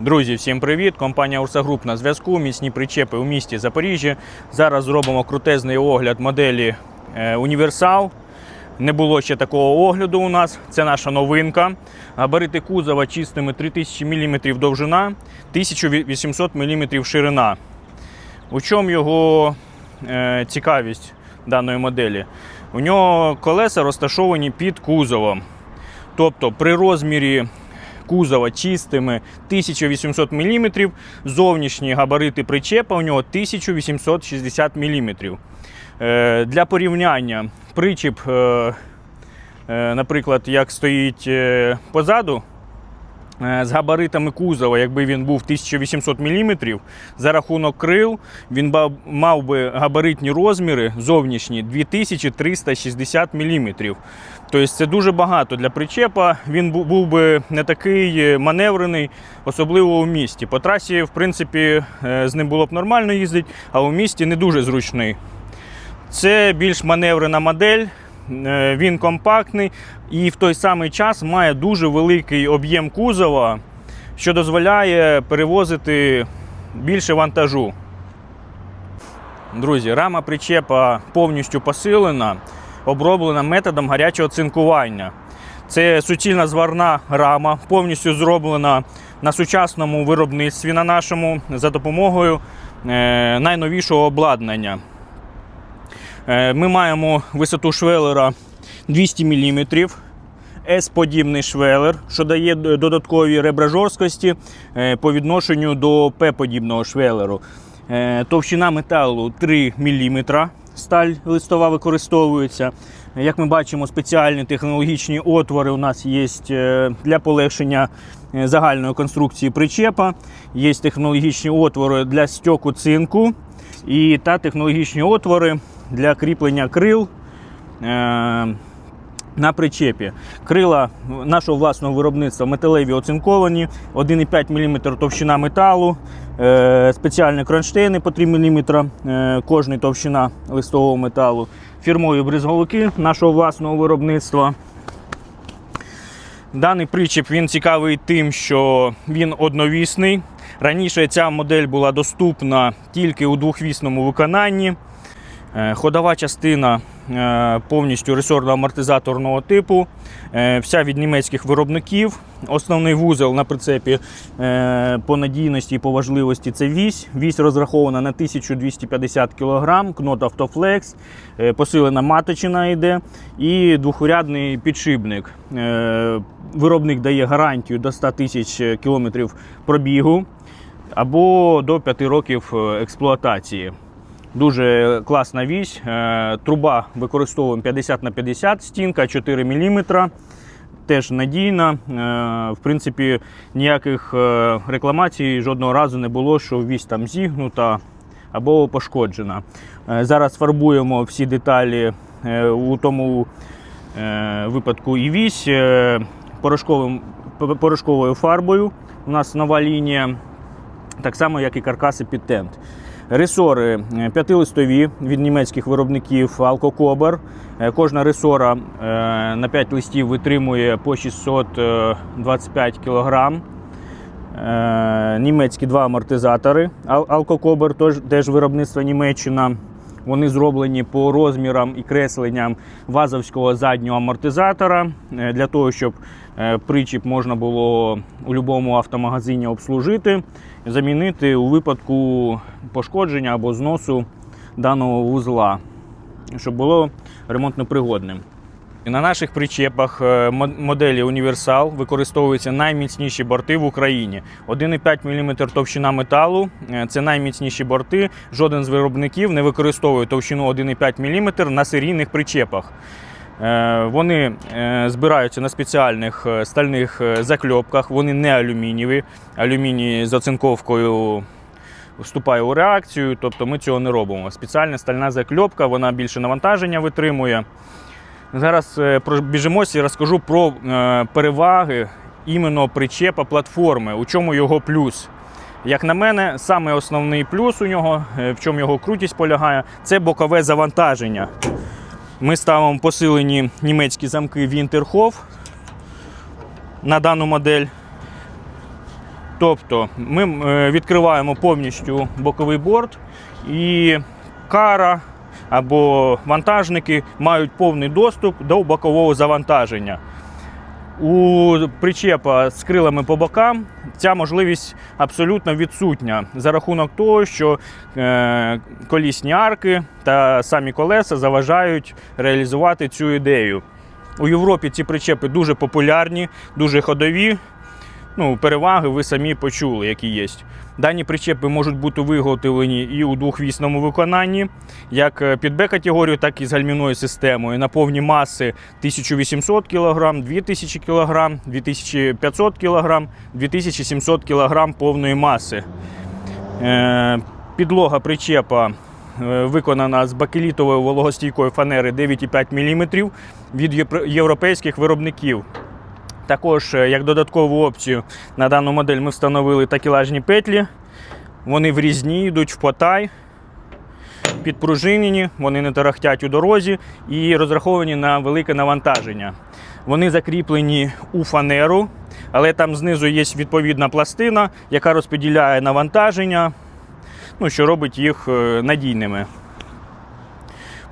Друзі, всім привіт! Компанія Урса Груп на зв'язку. Міцні причепи у місті Запоріжжя. Зараз зробимо крутезний огляд моделі е, Універсал. Не було ще такого огляду у нас. Це наша новинка. Габарити кузова чистими 3000 мм довжина, 1800 мм ширина. У чому його е, цікавість даної моделі? У нього колеса розташовані під кузовом. Тобто при розмірі кузова чистими 1800 мм, зовнішні габарити причепа у нього 1860 мм. Е, Для порівняння причіп, е, е, наприклад, як стоїть позаду, з габаритами кузова, якби він був 1800 мм, за рахунок крил він мав би габаритні розміри зовнішні 2360 мм. Тобто це дуже багато для причепа. Він був би не такий е, маневрений, особливо у місті. По трасі, в принципі, е, з ним було б нормально їздити, а у місті не дуже зручний. Це більш маневрена модель, е, він компактний і в той самий час має дуже великий об'єм кузова, що дозволяє перевозити більше вантажу. Друзі, рама причепа повністю посилена, оброблена методом гарячого цинкування. Це суцільна зварна рама, повністю зроблена на сучасному виробництві на нашому за допомогою е, найновішого обладнання. Е, Ми маємо висоту швелера 200 мм, S-подібний швелер, що дає додаткові ребра жорсткості е, по відношенню до П-подібного швелеру. Е, Товщина металу 3 мм. Сталь листова використовується. Як ми бачимо, спеціальні технологічні отвори у нас є для полегшення загальної конструкції причепа. Є технологічні отвори для стьоку цинку і та технологічні отвори для кріплення крил. е, на причепі. Крила нашого власного виробництва металеві оцинковані, 1,5 мм товщина металу, е, спеціальні кронштейни по 3 мм, кожний товщина листового металу, фірмові бризговики нашого власного виробництва. Даний причіп він цікавий тим, що він одновісний. Раніше ця модель була доступна тільки у двохвісному виконанні. Е, Ходова частина е, повністю ресорно-амортизаторного типу, е, вся від німецьких виробників. Основний вузол на прицепі по надійності і по важливості це вісь. Вісь розрахована на 1250 кг, кнот Автофлекс, посилена маточина йде і двохурядний підшипник. Виробник дає гарантію до 100 тисяч кілометрів пробігу або до 5 років експлуатації. Дуже класна вісь. Е, Труба використовуємо 50 на 50, стінка 4 мм. Теж надійна. Е, В принципі, ніяких е, рекламацій жодного разу не було, що вісь там зігнута або пошкоджена. Зараз фарбуємо всі деталі у тому випадку і вісь порошковим, порошковою фарбою. У нас нова лінія так само, як і каркаси під тент. Ресори е, п'ятилистові від німецьких виробників Алкокобер. Е, Кожна ресора е, на 5 листів витримує по 625 кг. Німецькі два амортизатори. Ал- Алкокобер теж, виробництво Німеччина. Вони зроблені по розмірам і кресленням вазовського заднього амортизатора е, для того, щоб е, причіп можна було у будь-якому автомагазині обслужити, замінити у випадку пошкодження або зносу даного вузла, щоб було ремонтно пригодним. На наших причепах е, моделі Універсал використовуються найміцніші борти в Україні. 1,5 мм товщина металу е, це найміцніші борти. Жоден з виробників не використовує товщину 1,5 мм на серійних причепах. Е, Вони збираються на спеціальних стальних закльопках, вони не алюмінієві. Алюміній з оцинковкою вступає у реакцію, тобто ми цього не робимо. Спеціальна стальна закльопка, вона більше навантаження витримує. Зараз е, пробіжимося і розкажу про е, переваги іменно причепа платформи, у чому його плюс. Як на мене, саме основний плюс у нього, е, в чому його крутість полягає, це бокове завантаження. Ми ставимо посилені німецькі замки Winterhof на дану модель. Тобто ми відкриваємо повністю боковий борт і кара або вантажники мають повний доступ до бокового завантаження. У причепа з крилами по бокам ця можливість абсолютно відсутня за рахунок того, що е, колісні арки та самі колеса заважають реалізувати цю ідею. У Європі ці причепи дуже популярні, дуже ходові. Ну, переваги ви самі почули, які є. Дані причепи можуть бути виготовлені і у двохвісному виконанні, як е, під Б-категорію, так і з гальмівною системою на повні маси 1800 кг, 2000 кг, 2500 кг, 2700 кг повної маси. Е, Підлога причепа е, виконана з бакелітової вологостійкої фанери 9,5 мм від європейських виробників. Також, е, як додаткову опцію, на дану модель ми встановили такелажні петлі. Вони врізні, йдуть в потай, підпружинені, вони не тарахтять у дорозі і розраховані на велике навантаження. Вони закріплені у фанеру, але там знизу є відповідна пластина, яка розподіляє навантаження, ну, що робить їх е, надійними.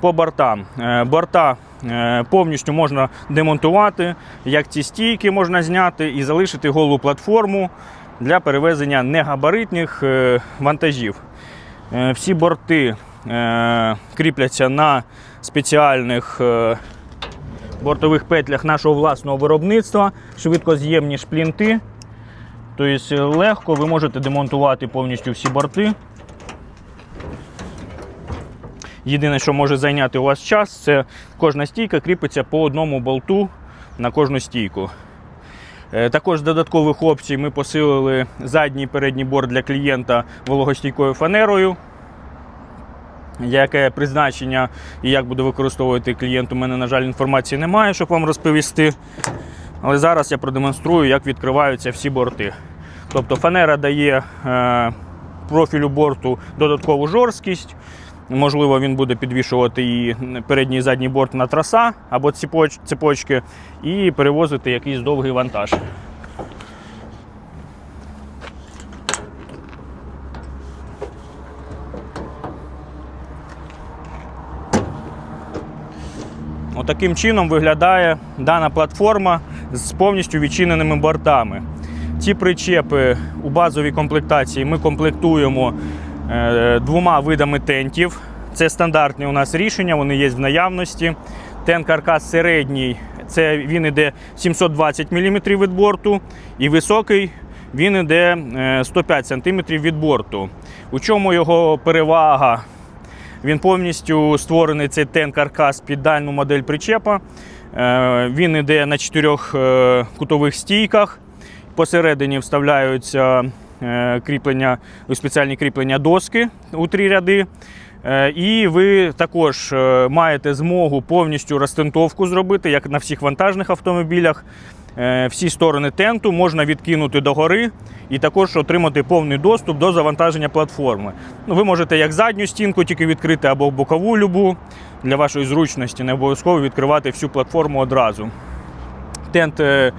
По бортам. Е, Борта е, повністю можна демонтувати, як ці стійки можна зняти і залишити голу платформу для перевезення негабаритних е, вантажів. Всі борти кріпляться на спеціальних бортових петлях нашого власного виробництва, швидкоз'ємні шплінти. Тобто легко ви можете демонтувати повністю всі борти. Єдине, що може зайняти у вас час, це кожна стійка кріпиться по одному болту на кожну стійку. Е, Також з додаткових опцій ми посилили задній і передній борт для клієнта вологостійкою фанерою. Яке призначення і як буде використовувати клієнт, у мене, на жаль, інформації немає, щоб вам розповісти. Але зараз я продемонструю, як відкриваються всі борти. Тобто фанера дає е, профілю борту додаткову жорсткість. Можливо, він буде підвішувати і передній і задній борт на траса або цепочки і перевозити якийсь довгий вантаж. Отаким чином виглядає дана платформа з повністю відчиненими бортами. Ці причепи у базовій комплектації ми комплектуємо двома видами тентів. Це стандартні у нас рішення, вони є в наявності. Тент каркас середній, це він іде 720 мм від борту, і високий він іде е, 105 см від борту. У чому його перевага? Він повністю створений цей тен каркас під дальну модель причепа. Е, Він йде на чотирьох е, кутових стійках. Посередині вставляються е, кріплення, спеціальні кріплення доски у три ряди. Е, І ви також е, маєте змогу повністю розтентовку зробити, як на всіх вантажних автомобілях. Е, Всі сторони тенту можна відкинути догори і також отримати повний доступ до завантаження платформи. Ну, ви можете як задню стінку тільки відкрити або бокову любу для вашої зручності, не обов'язково відкривати всю платформу одразу. Тент е,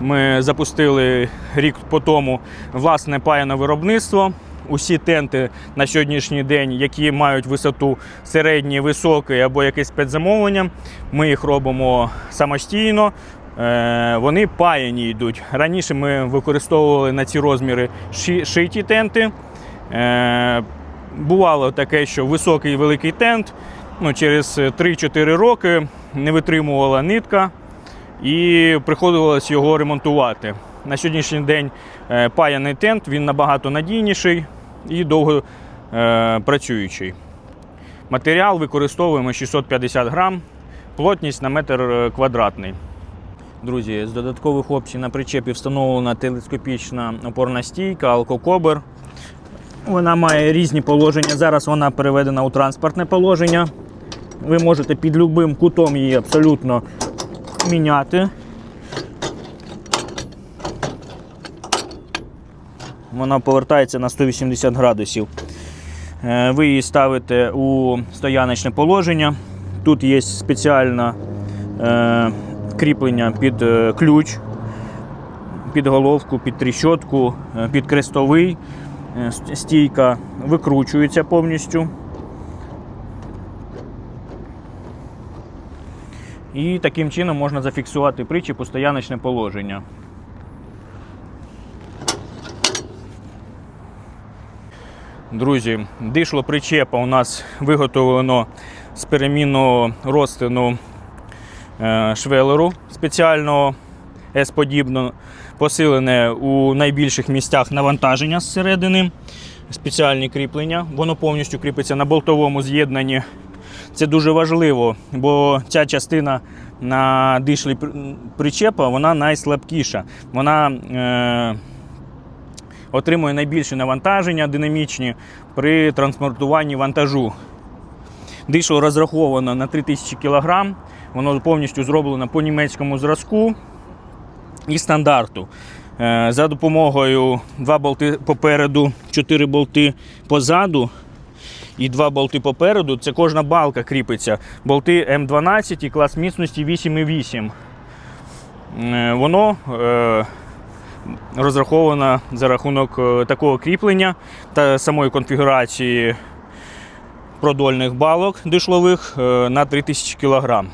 ми запустили рік по тому власне паяне виробництво. Усі тенти на сьогоднішній день, які мають висоту середній, високий або якесь спецзамовлення, ми їх робимо самостійно. Е, Вони паяні йдуть. Раніше ми використовували на ці розміри ши- шиті тенти. Е, Бувало таке, що високий великий тент ну, через 3-4 роки не витримувала нитка і приходилось його ремонтувати. На сьогоднішній день е, паяний тент він набагато надійніший і довго е, працюючий. Матеріал використовуємо 650 грам, плотність на метр е, квадратний. Друзі, з додаткових опцій на причепі встановлена телескопічна опорна стійка, алкокобер. Вона має різні положення. Зараз вона переведена у транспортне положення. Ви можете під будь-яким кутом її абсолютно міняти. Вона повертається на 180 градусів. Е, Ви її ставите у стояночне положення. Тут є спеціальне кріплення під е, ключ. під головку, під тріщотку, е, під крестовий. Стійка викручується повністю. І таким чином можна зафіксувати причіп у стояночне положення. Друзі, дишло причепа у нас виготовлено з перемінного розтину е, швелеру спеціального С-подібно, посилене у найбільших місцях навантаження зсередини, спеціальні кріплення. Воно повністю кріпиться на болтовому з'єднанні. Це дуже важливо, бо ця частина на дишлі причепа вона найслабкіша. Вона е, отримує найбільше навантаження динамічні при транспортуванні вантажу. Дишло розраховано на 3000 кг, воно повністю зроблено по німецькому зразку і стандарту. Е, За допомогою два болти попереду, 4 болти позаду і два болти попереду. Це кожна балка кріпиться. Болти М12 і клас міцності 8,8. Е, Воно е, розраховано за рахунок е, такого кріплення та самої конфігурації продольних балок дишлових е, на 3000 кг.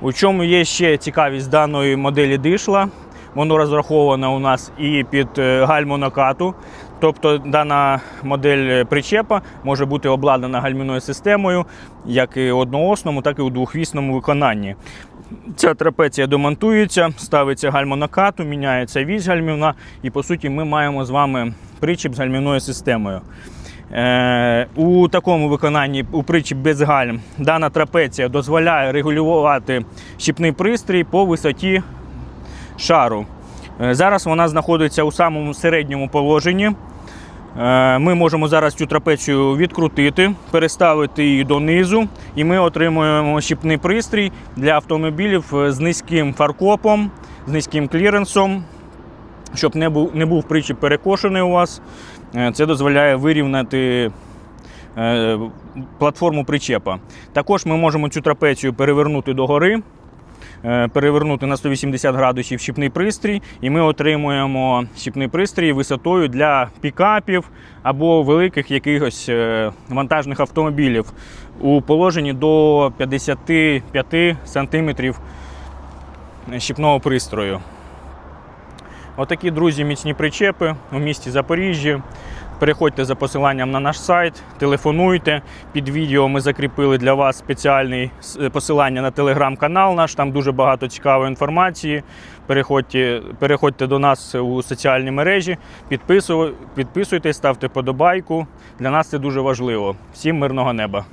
У чому є ще цікавість даної моделі дишла? Воно розраховано у нас і під е, гальму накату. Тобто дана модель причепа може бути обладнана гальмівною системою як і одноосному, так і у двохвісному виконанні. Ця трапеція демонтується, ставиться гальмонакату, міняється вісь гальмівна, і по суті ми маємо з вами причіп з гальмівною системою. Е, у такому виконанні у притчі без гальм дана трапеція дозволяє регулювати щіпний пристрій по висоті шару. Е, зараз вона знаходиться у самому середньому положенні. Е, Ми можемо зараз цю трапецію відкрутити, переставити її донизу, і ми отримуємо щіпний пристрій для автомобілів з низьким фаркопом, з низьким кліренсом, щоб не був, не був причіп перекошений у вас. Е, Це дозволяє вирівняти платформу причепа. Також ми можемо цю трапецію перевернути догори, перевернути на 180 градусів щіпний пристрій, і ми отримуємо щіпний пристрій висотою для пікапів або великих якихось е, вантажних автомобілів у положенні до 55 см щіпного пристрою. Отакі, друзі, міцні причепи у місті Запоріжжі. Переходьте за посиланням на наш сайт, телефонуйте. Під відео ми закріпили для вас спеціальне посилання на телеграм-канал наш. Там дуже багато цікавої інформації. Переходьте, переходьте до нас у соціальні мережі, підписуй- підписуйтесь, ставте подобайку. Для нас це дуже важливо. Всім мирного неба!